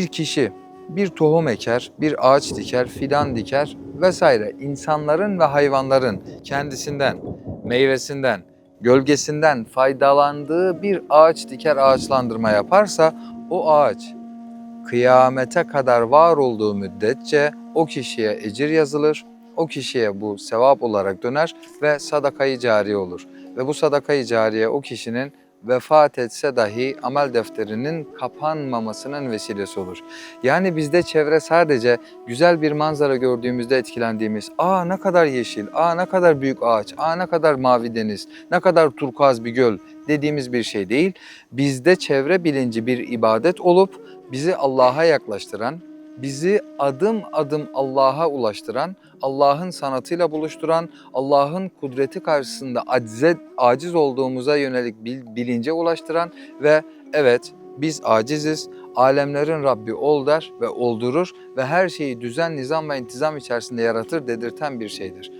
Bir kişi bir tohum eker, bir ağaç diker, fidan diker vesaire insanların ve hayvanların kendisinden, meyvesinden, gölgesinden faydalandığı bir ağaç diker ağaçlandırma yaparsa o ağaç kıyamete kadar var olduğu müddetçe o kişiye ecir yazılır. O kişiye bu sevap olarak döner ve sadakayı cariye olur. Ve bu sadakayı cariye o kişinin vefat etse dahi amel defterinin kapanmamasının vesilesi olur. Yani bizde çevre sadece güzel bir manzara gördüğümüzde etkilendiğimiz, aa ne kadar yeşil, aa ne kadar büyük ağaç, aa ne kadar mavi deniz, ne kadar turkuaz bir göl dediğimiz bir şey değil. Bizde çevre bilinci bir ibadet olup bizi Allah'a yaklaştıran, bizi adım adım Allah'a ulaştıran, Allah'ın sanatıyla buluşturan, Allah'ın kudreti karşısında acize, aciz olduğumuza yönelik bil- bilince ulaştıran ve evet biz aciziz, alemlerin Rabbi ol der ve oldurur ve her şeyi düzen, nizam ve intizam içerisinde yaratır dedirten bir şeydir.